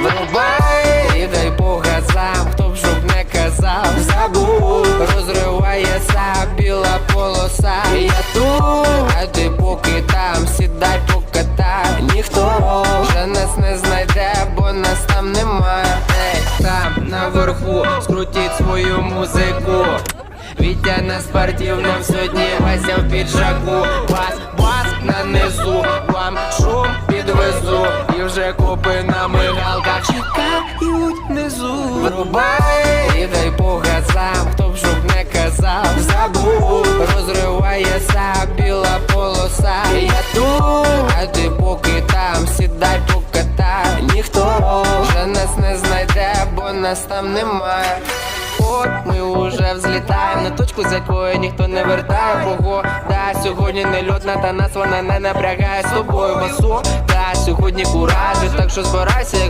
Врубай і дай по газам, хто б щоб не казав, забув, розривається біла полоса. Я тут, а ти поки там, сідай покатай. Ніхто вже нас не знайде, бо нас там немає. Ей, там наверху, скрутіть свою музику. Вітя на спортивному сьогодні Вася в піджаку Бас, бас на низу, вам шум підвезу І вже копи на мигалках чекають внизу. Врубай. І дай по газам, хто б щоб не казав. Забув, розривається біла полоса. Я тут, а ти поки там, сідай покатай Ніхто вже нас не знайде, бо нас там немає От ми уже взлітаємо на точку, з якої ніхто не вертає. Бого, та сьогодні не льотна, та нас вона не напрягає. З тобою басу Та сьогодні куражі, так що збирайся